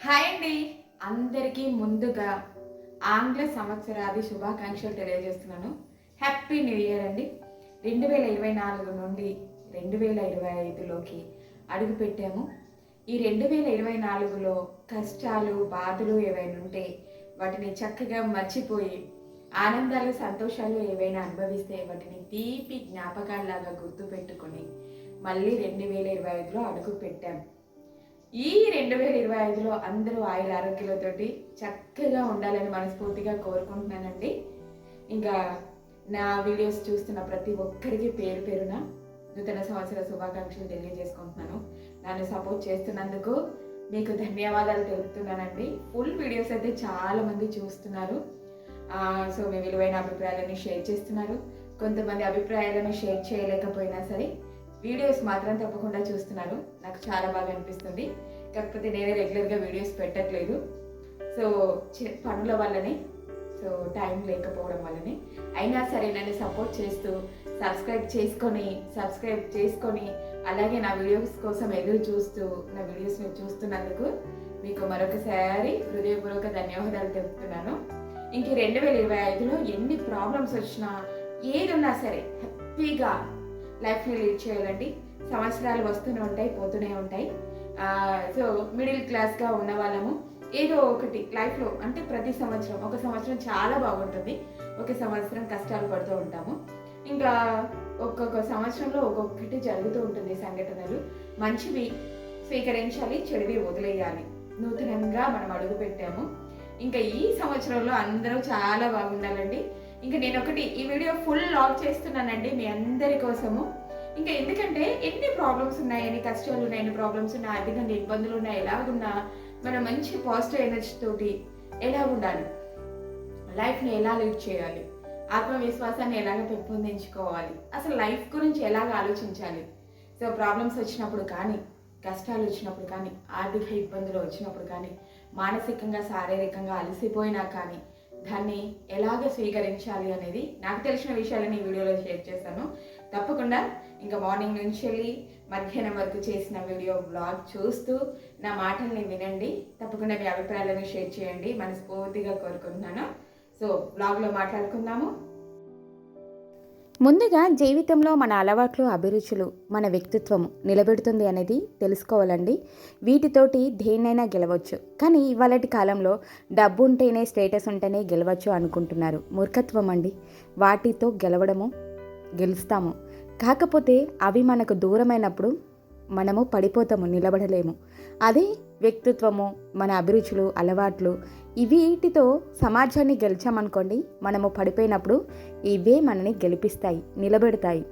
Hi అండి. అందరికీ ముందుగా ఆంగ్ల సంవత్సరాది శుభాకాంక్షలు తెలియజేస్తున్నాను. హ్యాపీ న్యూ ఇయర్ అండి. రెండు వేల ఇరవై నాలుగు నుండి రెండు వేల ఇరవై ఐదులోకి అడుగుపెట్టాము ఈ రెండు వేల ఇరవై నాలుగులో కష్టాలు బాధలు ఏవైనా ఉంటే వాటిని చక్కగా మర్చిపోయి ఆనందాలు సంతోషాలు ఏవైనా అనుభవిస్తే వాటిని తీపి జ్ఞాపకాల్లాగా గుర్తుపెట్టుకొని మళ్ళీ రెండు వేల ఇరవై ఐదులో అడుగు పెట్టాము ఈ రెండు వేల ఇరవై ఐదులో అందరూ ఆయుర ఆరోగ్యాలతోటి చక్కగా ఉండాలని మనస్ఫూర్తిగా కోరుకుంటున్నానండి. ఇంకా నా వీడియోస్ చూస్తున్న ప్రతి ఒక్కరికి పేరు పేరున నూతన సంవత్సర శుభాకాంక్షలు తెలియజేసుకుంటున్నాను. నన్ను సపోర్ట్ చేస్తున్నందుకు మీకు ధన్యవాదాలు తెలుపుతున్నానండి. ఫుల్ వీడియోస్ అయితే చాలా మంది చూస్తున్నారు సో మీ విలువైన అభిప్రాయాలను షేర్ చేస్తున్నారు. కొంతమంది అభిప్రాయాలను షేర్ చేయలేకపోయినా సరే వీడియోస్ మాత్రం తప్పకుండా చూస్తున్నాను నాకు చాలా బాగా అనిపిస్తుంది. కాకపోతే నేనే రెగ్యులర్గా వీడియోస్ పెట్టట్లేదు. సో పనుల వల్లనే సో టైం లేకపోవడం వల్లనే. అయినా సరే నన్ను సపోర్ట్ చేస్తూ సబ్స్క్రైబ్ చేసుకొని సబ్స్క్రైబ్ చేసుకొని అలాగే నా వీడియోస్ కోసం ఎదురు చూస్తూ నా వీడియోస్ని చూస్తున్నందుకు మీకు మరొకసారి హృదయపూర్వక ధన్యవాదాలు తెలుపుతున్నాను. ఇంక రెండు వేల ఇరవై ఐదులో ఎన్ని ప్రాబ్లమ్స్ వచ్చినా ఏదున్నా సరే హ్యాపీగా లైఫ్ని లీడ్ చేయాలండి. సంవత్సరాలు వస్తూనే ఉంటాయి పోతూనే ఉంటాయి. సో మిడిల్ క్లాస్గా ఉన్న వాళ్ళము ఏదో ఒకటి లైఫ్లో అంటే ప్రతి సంవత్సరం ఒక సంవత్సరం చాలా బాగుంటుంది. ఒక సంవత్సరం కష్టాలు పడుతూ ఉంటాము. ఇంకా ఒక్కొక్క సంవత్సరంలో ఒక్కొక్కటి జరుగుతూ ఉంటుంది సంఘటనలు. మంచివి స్వీకరించాలి చెడువి వదిలేయాలి. నూతనంగా మనం అడుగు పెట్టాము ఇంకా ఈ సంవత్సరంలో అందరూ చాలా బాగుండాలండి. ఇంకా నేను ఒకటి ఈ వీడియో ఫుల్ లాగ్ చేస్తున్నానండి మీ అందరి కోసము. ఇంకా ఎందుకంటే ఎన్ని ప్రాబ్లమ్స్ ఉన్నాయి ఎన్ని కష్టాలు ఉన్నాయి ఎన్ని ప్రాబ్లమ్స్ ఉన్నాయి ఆర్థికంగా ఇబ్బందులు ఉన్నాయి ఎలాగున్నా మనం మంచి పాజిటివ్ ఎనర్జీ తోటి ఎలా ఉండాలి? లైఫ్ని ఎలా లీడ్ చేయాలి? ఆత్మవిశ్వాసాన్ని ఎలాగ పెంపొందించుకోవాలి? అసలు లైఫ్ గురించి ఎలాగ ఆలోచించాలి? సో ప్రాబ్లమ్స్ వచ్చినప్పుడు కానీ కష్టాలు వచ్చినప్పుడు కానీ ఆర్థిక ఇబ్బందులు వచ్చినప్పుడు కానీ మానసికంగా శారీరకంగా అలసిపోయినా కానీ దాన్ని ఎలాగ స్వీకరించాలి అనేది నాకు తెలిసిన విషయాలని ఈ వీడియోలో షేర్ చేస్తాను తప్పకుండా ఇంకా మార్నింగ్ నుంచి వెళ్ళి మధ్యాహ్నం వరకు చేసిన వీడియో బ్లాగ్ చూస్తూ నా మాటల్ని వినండి. తప్పకుండా మీ అభిప్రాయాలను షేర్ చేయండి. మనస్ఫూర్తిగా కోరుకుంటున్నాను. సో బ్లాగ్లో మాట్లాడుకుందాము. ముందుగా జీవితంలో మన అలవాట్లు అభిరుచులు మన వ్యక్తిత్వం నిలబెడుతుంది అనేది తెలుసుకోవాలండి. వీటితోటి దేన్నైనా గెలవచ్చు. కానీ ఇవాళటి కాలంలో డబ్బు ఉంటేనే స్టేటస్ ఉంటేనే గెలవచ్చు అనుకుంటున్నారు. మూర్ఖత్వం అండి. వాటితో గెలవడము గెలుస్తాము. కాకపోతే అవి మనకు దూరమైనప్పుడు మనము పడిపోతాము నిలబడలేము. అదే వ్యక్తిత్వము మన అభిరుచులు అలవాట్లు వీటితో సమాజాన్ని గెలిచామనుకోండి మనము పడిపోయినప్పుడు ఇవే మనని గెలిపిస్తాయి నిలబెడతాయి.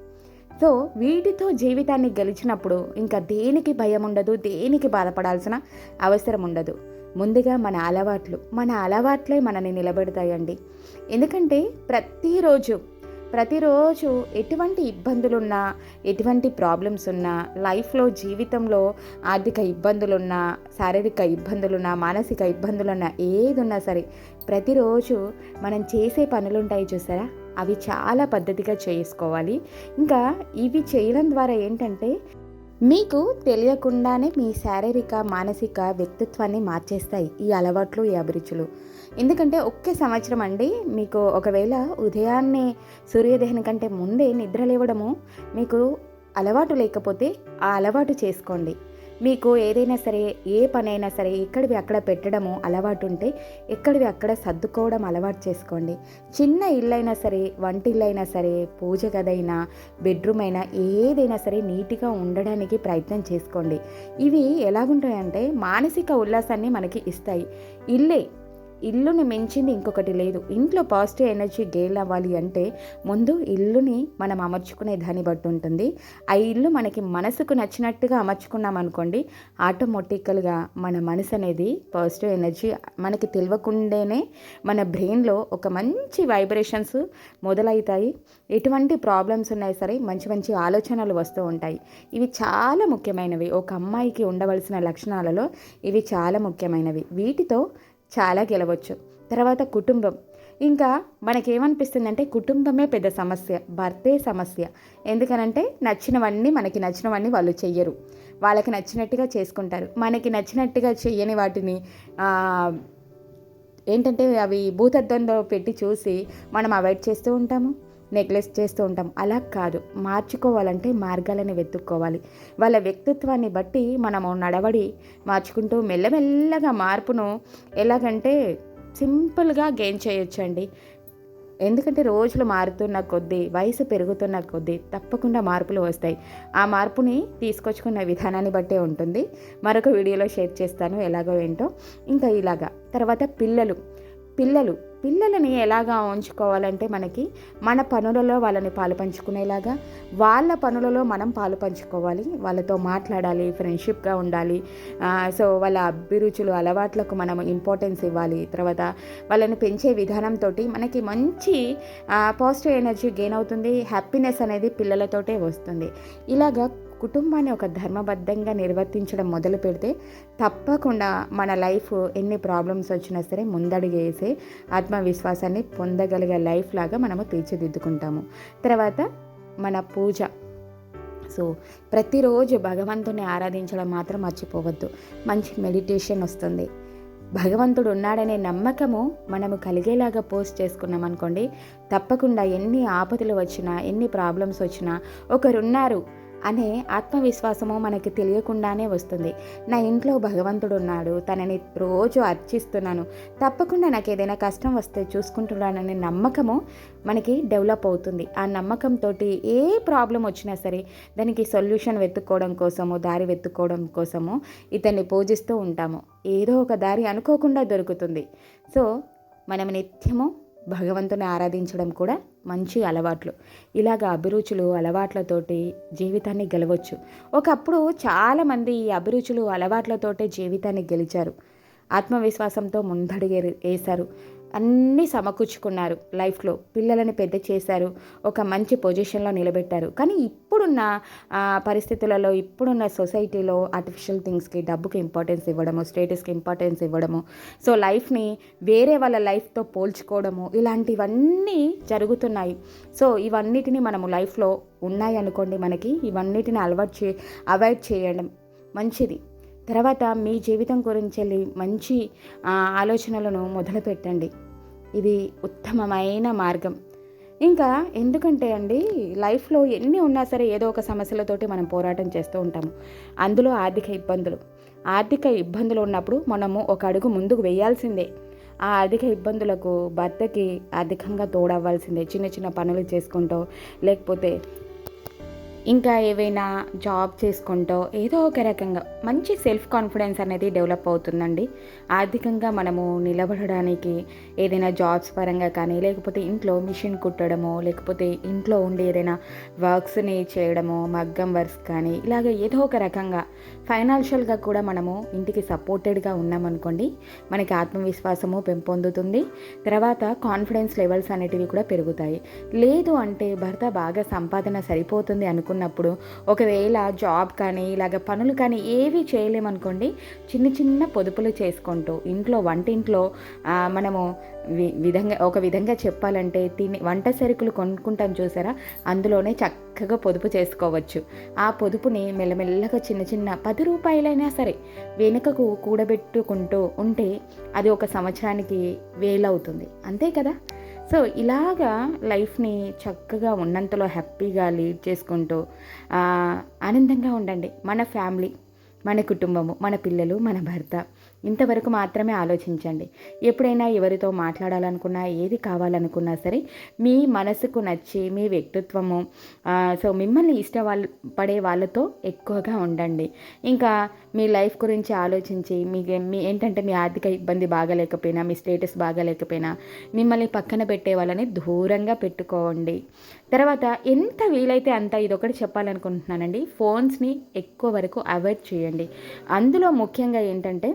సో వీటితో జీవితాన్ని గెలిచినప్పుడు ఇంకా దేనికి భయం ఉండదు దేనికి బాధపడాల్సిన అవసరం ఉండదు ముందుగా మన అలవాట్లు మన అలవాట్లే మనని నిలబెడతాయండి. ఎందుకంటే ప్రతిరోజు ప్రతిరోజు ఎటువంటి ఇబ్బందులున్నా ఎటువంటి ప్రాబ్లమ్స్ ఉన్నా లైఫ్లో జీవితంలో ఆర్థిక ఇబ్బందులున్నా శారీరక ఇబ్బందులున్నా మానసిక ఇబ్బందులున్నా ఏదున్నా సరే ప్రతిరోజు మనం చేసే పనులు ఉంటాయి చూసారా? అవి చాలా పద్ధతిగా చేసుకోవాలి. ఇంకా ఇవి చేయడం ద్వారా ఏంటంటే మీకు తెలియకుండానే మీ శారీరక మానసిక వ్యక్తిత్వాన్ని మార్చేస్తాయి ఈ అలవాట్లు ఈ అభిరుచులు. ఎందుకంటే ఒకే సంవత్సరం అండి మీకు ఒకవేళ ఉదయాన్నే సూర్యోదయం కంటే ముందే నిద్ర లేవడము మీకు అలవాటు లేకపోతే ఆ అలవాటు చేసుకోండి. మీకు ఏదైనా సరే ఏ పనైనా సరే ఎక్కడివి అక్కడ పెట్టడము అలవాటు ఉంటే ఎక్కడివి అక్కడ సర్దుకోవడం అలవాటు చేసుకోండి. చిన్న ఇల్లైనా సరే వంటిల్లైనా సరే పూజ గదైనా బెడ్రూమ్ అయినా ఏదైనా సరే నీట్గా ఉండడానికి ప్రయత్నం చేసుకోండి. ఇవి ఎలాగుంటాయంటే మానసిక ఉల్లాసాన్ని మనకి ఇస్తాయి. ఇల్లే ఇల్లుని మించింది ఇంకొకటి లేదు. ఇంట్లో పాజిటివ్ ఎనర్జీ గెయిన్ అవ్వాలి అంటే ముందు ఇల్లుని మనం అమర్చుకునే దాన్ని బట్టి ఉంటుంది. ఆ ఇల్లు మనకి మనసుకు నచ్చినట్టుగా అమర్చుకున్నాం అనుకోండి ఆటోమేటికల్గా మన మనసు అనేది పాజిటివ్ ఎనర్జీ మనకి తెలియకుండానే మన బ్రెయిన్లో ఒక మంచి వైబ్రేషన్స్ మొదలవుతాయి. ఎటువంటి ప్రాబ్లమ్స్ ఉన్నాయి సరే మంచి మంచి ఆలోచనలు వస్తూ ఉంటాయి. ఇవి చాలా ముఖ్యమైనవి. ఒక అమ్మాయికి ఉండవలసిన లక్షణాలలో ఇవి చాలా ముఖ్యమైనవి. వీటితో చాలా గెలవచ్చు. తర్వాత కుటుంబం. ఇంకా మనకేమనిపిస్తుందంటే కుటుంబమే పెద్ద సమస్య భర్తే సమస్య. ఎందుకనంటే నచ్చినవన్నీ మనకి నచ్చినవన్నీ వాళ్ళు చెయ్యరు. వాళ్ళకి నచ్చినట్టుగా చేసుకుంటారు. మనకి నచ్చినట్టుగా చెయ్యని వాటిని ఏంటంటే అవి భూతద్దంలో పెట్టి చూసి మనం అవాయిడ్ చేస్తూ ఉంటాము. నెగ్లెస్ చేస్తూ ఉంటాం. అలా కాదు. మార్చుకోవాలంటే మార్గాలను వెతుక్కోవాలి. వాళ్ళ వ్యక్తిత్వాన్ని బట్టి మనము నడవడి మార్చుకుంటూ మెల్లమెల్లగా మార్పును ఎలాగంటే సింపుల్గా గెయిన్ చేయొచ్చండి. ఎందుకంటే రోజులు మారుతున్న కొద్దీ వయసు పెరుగుతున్న కొద్దీ తప్పకుండా మార్పులు వస్తాయి. ఆ మార్పుని తీసుకొచ్చుకున్న విధానాన్ని బట్టే ఉంటుంది. మరొక వీడియోలో షేర్ చేస్తాను ఎలాగో ఏంటో. ఇంకా ఇలాగా. తర్వాత పిల్లలు. పిల్లలు. పిల్లలని ఎలాగా ఉంచుకోవాలంటే మనకి మన పనులలో వాళ్ళని పాలు పంచుకునేలాగా వాళ్ళ పనులలో మనం పాలు పంచుకోవాలి వాళ్ళతో మాట్లాడాలి ఫ్రెండ్షిప్గా ఉండాలి. సో వాళ్ళ అభిరుచులు అలవాట్లకు మనం ఇంపార్టెన్స్ ఇవ్వాలి. తర్వాత వాళ్ళని పెంచే విధానంతో మనకి మంచి పాజిటివ్ ఎనర్జీ గెయిన్ అవుతుంది హ్యాపీనెస్ అనేది పిల్లలతోటే వస్తుంది. ఇలాగా కుటుంబాన్ని ఒక ధర్మబద్ధంగా నిర్వర్తించడం మొదలు పెడితే తప్పకుండా మన లైఫ్ ఎన్ని ప్రాబ్లమ్స్ వచ్చినా సరే ముందడుగు ఆత్మవిశ్వాసాన్ని పొందగలిగే లైఫ్ లాగా మనము తీర్చిదిద్దుకుంటాము. తర్వాత మన పూజ. సో ప్రతిరోజు భగవంతుని ఆరాధించడం మాత్రం మర్చిపోవద్దు. మంచి మెడిటేషన్ వస్తుంది. భగవంతుడు ఉన్నాడనే నమ్మకము మనము కలిగేలాగా పోస్ట్ చేసుకున్నాం అనుకోండి తప్పకుండా ఎన్ని ఆపదలు వచ్చినా ఎన్ని ప్రాబ్లమ్స్ వచ్చినా ఒకరున్నారు. అనే ఆత్మవిశ్వాసము మనకి తెలియకుండానే వస్తుంది. నా ఇంట్లో భగవంతుడు ఉన్నాడు తనని రోజు అర్చిస్తున్నాను. తప్పకుండా నాకు ఏదైనా కష్టం వస్తే చూసుకుంటున్నాననే నమ్మకము మనకి డెవలప్ అవుతుంది. ఆ నమ్మకంతో ఏ ప్రాబ్లం వచ్చినా సరే దానికి సొల్యూషన్ వెతుక్కోవడం కోసము దారి వెతుక్కోవడం కోసము ఇతన్ని పూజిస్తూ ఉంటాము. ఏదో ఒక దారి అనుకోకుండా దొరుకుతుంది. సో మనం నిత్యము భగవంతుని ఆరాధించడం కూడా మంచి అలవాట్లు. ఇలాగ అభిరుచులు అలవాట్లతోటి జీవితాన్ని గెలవచ్చు. ఒకప్పుడు చాలామంది ఈ అభిరుచులు అలవాట్లతోటే జీవితాన్ని గెలిచారు. ఆత్మవిశ్వాసంతో ముందడుగు వేశారు. అన్నీ సమకూర్చుకున్నారు లైఫ్లో. పిల్లలని పెద్ద చేశారు. ఒక మంచి పొజిషన్లో నిలబెట్టారు. కానీ ఇప్పుడున్న పరిస్థితులలో ఇప్పుడున్న సొసైటీలో ఆర్టిఫిషియల్ థింగ్స్కి డబ్బుకి ఇంపార్టెన్స్ ఇవ్వడము స్టేటస్కి ఇంపార్టెన్స్ ఇవ్వడము సో లైఫ్ని వేరే వాళ్ళ లైఫ్తో పోల్చుకోవడము ఇలాంటివన్నీ జరుగుతున్నాయి. సో ఇవన్నిటిని మనము లైఫ్లో ఉన్నాయి అనుకోండి మనకి ఇవన్నిటిని అలవాటు చే అవాయిడ్ చేయడం మంచిది. తర్వాత మీ జీవితం గురించి మంచి ఆలోచనలను మొదలుపెట్టండి. ఇది ఉత్తమమైన మార్గం. ఇంకా ఎందుకంటే అండి లైఫ్లో ఎన్ని ఉన్నా సరే ఏదో ఒక సమస్యలతోటి మనం పోరాటం చేస్తూ ఉంటాము. అందులో ఆర్థిక ఇబ్బందులు. ఆర్థిక ఇబ్బందులు ఉన్నప్పుడు మనము ఒక అడుగు ముందుకు వేయాల్సిందే. ఆ ఆర్థిక ఇబ్బందులకు భర్తకి ఆర్థికంగా తోడవ్వాల్సిందే. చిన్న చిన్న పనులు చేసుకుంటూ లేకపోతే ఇంకా ఏవైనా జాబ్ చేసుకుంటూ ఏదో ఒక రకంగా మంచి సెల్ఫ్ కాన్ఫిడెన్స్ అనేది డెవలప్ అవుతుందండి. ఆర్థికంగా మనము నిలబడడానికి ఏదైనా జాబ్స్ పరంగా కానీ లేకపోతే ఇంట్లో మిషన్ కుట్టడమో లేకపోతే ఇంట్లో ఉండి ఏదైనా వర్క్స్ని చేయడమో మగ్గం వర్క్స్ కానీ ఇలాగ ఏదో ఒక రకంగా ఫైనాన్షియల్గా కూడా మనము ఇంటికి సపోర్టెడ్గా ఉన్నామనుకోండి మనకి ఆత్మవిశ్వాసము పెంపొందుతుంది. తర్వాత కాన్ఫిడెన్స్ లెవెల్స్ అనేటివి కూడా పెరుగుతాయి. లేదు అంటే భర్త బాగా సంపాదన సరిపోతుంది అనుకున్నప్పుడు ఒకవేళ జాబ్ కానీ ఇలాగ పనులు కానీ ఏవి చేయలేమనుకోండి చిన్న చిన్న పొదుపులు చేసుకుంటూ ఇంట్లో వంటింట్లో మనము విధంగా ఒక విధంగా చెప్పాలంటే తిని వంట సరుకులు కొనుక్కుంటాం చూసారా? అందులోనే చక్కగా పొదుపు చేసుకోవచ్చు. ఆ పొదుపుని మెల్లమెల్లగా చిన్న చిన్న పది రూపాయలైనా సరే వెనుకకు కూడబెట్టుకుంటూ ఉంటే అది ఒక సంవత్సరానికి వేలవుతుంది. అంతే కదా? సో ఇలాగా లైఫ్ని చక్కగా ఉన్నంతలో హ్యాపీగా లీడ్ చేసుకుంటూ ఆనందంగా ఉండండి. మన ఫ్యామిలీ మన కుటుంబము మన పిల్లలు మన భర్త. ఇంతవరకు మాత్రమే ఆలోచించండి. ఎప్పుడైనా ఎవరితో మాట్లాడాలనుకున్నా ఏది కావాలనుకున్నా సరే మీ మనసుకు నచ్చి మీ వ్యక్తిత్వము సో మిమ్మల్ని ఇష్ట పడే వాళ్ళతో ఎక్కువగా ఉండండి. ఇంకా మీ లైఫ్ గురించి ఆలోచించి మీ మీ ఏంటంటే మీ ఆర్థిక ఇబ్బంది బాగలేకపోయినా మీ స్టేటస్ బాగాలేకపోయినా మిమ్మల్ని పక్కన పెట్టే వాళ్ళని దూరంగా పెట్టుకోండి. తర్వాత ఎంత వీలైతే అంత ఇదొకటి చెప్పాలనుకుంటున్నానండి ఫోన్స్ని ఎక్కువ వరకు అవాయిడ్ చేయండి. అందులో ముఖ్యంగా ఏంటంటే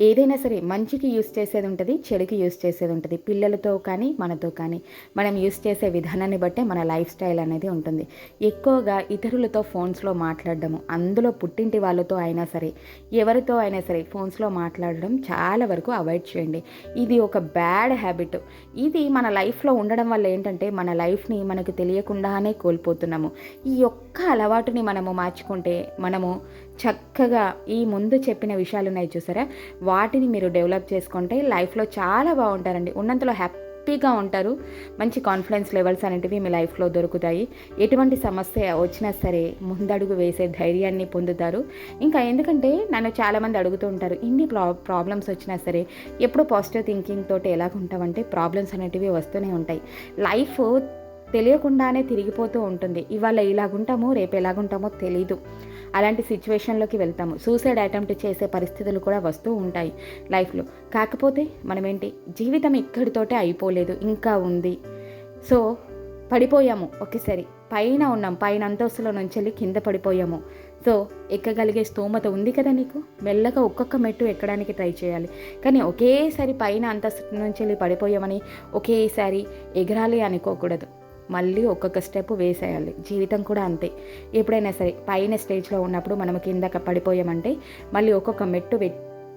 ఏదైనా సరే మంచికి యూస్ చేసేది ఉంటుంది చెడుకి యూస్ చేసేది ఉంటుంది. పిల్లలతో కానీ మనతో కానీ మనం యూస్ చేసే విధానాన్ని బట్టే మన లైఫ్ స్టైల్ అనేది ఉంటుంది. ఎక్కువగా ఇతరులతో ఫోన్స్లో మాట్లాడడము అందులో పుట్టింటి వాళ్ళతో అయినా సరే ఎవరితో అయినా సరే ఫోన్స్లో మాట్లాడడం చాలా వరకు అవాయిడ్ చేయండి. ఇది ఒక బ్యాడ్ హ్యాబిట్. ఇది మన లైఫ్లో ఉండడం వల్ల ఏంటంటే మన లైఫ్ని మనకు తెలియకుండానే కోల్పోతున్నాము. ఈ ఒక్క అలవాటుని మనము మార్చుకుంటే మనము చక్కగా ఈ ముందు చెప్పిన విషయాలు ఉన్నాయి చూసారా? వాటిని మీరు డెవలప్ చేసుకుంటే లైఫ్లో చాలా బాగుంటారండి. ఉన్నంతలో హ్యాపీగా ఉంటారు. మంచి కాన్ఫిడెన్స్ లెవెల్స్ అనేటివి మీ లైఫ్లో దొరుకుతాయి. ఎటువంటి సమస్య వచ్చినా సరే ముందడుగు వేసే ధైర్యాన్ని పొందుతారు. ఇంకా ఎందుకంటే నన్ను చాలామంది అడుగుతూ ఉంటారు ఇన్ని ప్రా ప్రాబ్లమ్స్ వచ్చినా సరే ఎప్పుడు పాజిటివ్ థింకింగ్ తోటి ఎలాగుంటామంటే ప్రాబ్లమ్స్ అనేటివి వస్తూనే ఉంటాయి. లైఫ్ తెలియకుండానే తిరిగిపోతూ ఉంటుంది. ఇవాళ ఇలాగుంటామో రేపు ఎలాగుంటామో తెలీదు. అలాంటి సిచ్యువేషన్లోకి వెళ్తాము. సూసైడ్ అటెంప్ట్ చేసే పరిస్థితులు కూడా వస్తూ ఉంటాయి లైఫ్లో కాకపోతే మనమేంటి? జీవితం ఇక్కడితోటే అయిపోలేదు. ఇంకా ఉంది. సో పడిపోయాము. ఒకేసారి. పైన ఉన్నాం. పైన అంతస్తులో నుంచి వెళ్ళి కింద పడిపోయాము. సో ఎక్కగలిగే స్తోమత ఉంది కదా నీకు? మెల్లగా ఒక్కొక్క మెట్టు ఎక్కడానికి ట్రై చేయాలి. కానీ ఒకేసారి పైన అంతస్తు నుంచి వెళ్ళి పడిపోయామని ఒకేసారి ఎగరాలి అనుకోకూడదు. మళ్ళీ ఒక్కొక్క స్టెప్ వేసేయాలి. జీవితం కూడా అంతే. ఎప్పుడైనా సరే పైన స్టేజ్లో ఉన్నప్పుడు మనం కింద పడిపోయామంటే మళ్ళీ ఒక్కొక్క మెట్టు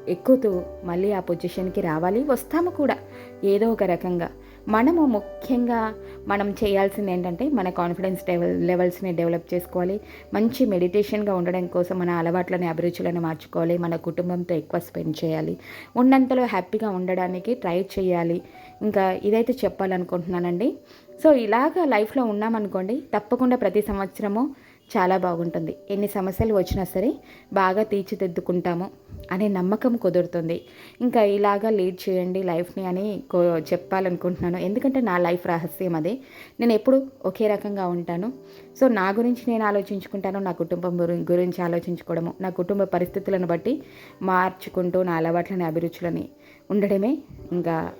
ఎక్కుతూ మళ్ళీ ఆ పొజిషన్కి రావాలి వస్తాము కూడా. ఏదో ఒక రకంగా. మనము ముఖ్యంగా మనం చేయాల్సింది ఏంటంటే మన కాన్ఫిడెన్స్ లెవెల్ లెవెల్స్ని డెవలప్ చేసుకోవాలి. మంచి మెడిటేషన్గా ఉండడం కోసం మన అలవాట్లని అభిరుచులను మార్చుకోవాలి. మన కుటుంబంతో ఎక్కువ స్పెండ్ చేయాలి. ఉన్నంతలో హ్యాపీగా ఉండడానికి ట్రై చేయాలి. ఇంకా ఇదైతే చెప్పాలనుకుంటున్నానండి. సో ఇలాగ లైఫ్లో ఉన్నామనుకోండి తప్పకుండా ప్రతి సంవత్సరము చాలా బాగుంటుంది. ఎన్ని సమస్యలు వచ్చినా సరే బాగా తీర్చిదిద్దుకుంటాము అనే నమ్మకం కుదురుతుంది. ఇంకా ఇలాగా లీడ్ చేయండి లైఫ్ని అని కో చెప్పాలనుకుంటున్నాను. ఎందుకంటే నా లైఫ్ రహస్యం అదే. నేను ఎప్పుడు ఒకే రకంగా ఉంటాను. సో నా గురించి నేను ఆలోచించుకుంటాను నా కుటుంబం గురించి ఆలోచించుకోవడము నా కుటుంబ పరిస్థితులను బట్టి మార్చుకుంటూ నా అలవాట్లని అభిరుచులని ఉండడమే ఇంకా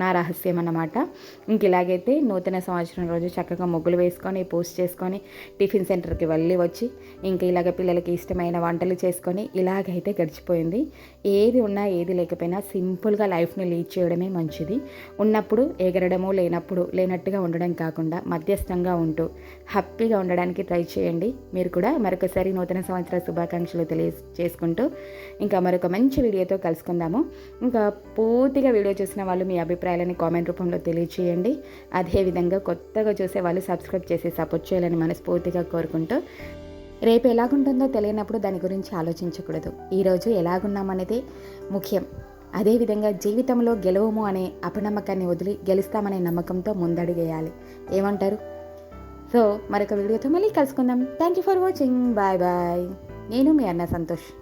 నా రహస్యం అన్నమాట. ఇంక ఇలాగైతే నూతన సంవత్సరం రోజు చక్కగా ముగ్గులు వేసుకొని పోస్ట్ చేసుకొని టిఫిన్ సెంటర్కి వెళ్ళి వచ్చి ఇంకా ఇలాగ పిల్లలకి ఇష్టమైన వంటలు చేసుకొని ఇలాగైతే గడిచిపోయింది. ఏది ఉన్నా ఏది లేకపోయినా సింపుల్గా లైఫ్ని లీడ్ చేయడమే మంచిది. ఉన్నప్పుడు ఎగరడము లేనప్పుడు లేనట్టుగా ఉండడం కాకుండా మధ్యస్థంగా ఉంటూ హ్యాపీగా ఉండడానికి ట్రై చేయండి. మీరు కూడా మరొకసారి నూతన సంవత్సర శుభాకాంక్షలు తెలియజేసుకుంటూ ఇంకా మరొక మంచి వీడియోతో కలుసుకుందాము. ఇంకా పూర్తిగా వీడియో చూసిన వాళ్ళు మీ అభిప్రాయాలని కామెంట్ రూపంలో తెలియచేయండి. అదేవిధంగా కొత్తగా చూసే వాళ్ళు సబ్స్క్రైబ్ చేసి సపోర్ట్ చేయాలని మనస్ఫూర్తిగా కోరుకుంటూ రేపు ఎలాగుంటుందో తెలియనప్పుడు దాని గురించి ఆలోచించకూడదు. ఈరోజు ఎలాగున్నామనేది ముఖ్యం. అదేవిధంగా జీవితంలో గెలవము అనే అపనమ్మకాన్ని వదిలి గెలుస్తామనే నమ్మకంతో ముందడుగేయాలి. ఏమంటారు? సో మరొక వీడియోతో మళ్ళీ కలుసుకుందాం. Thank you for watching bye bye నేను మీ అన్న సంతోష్.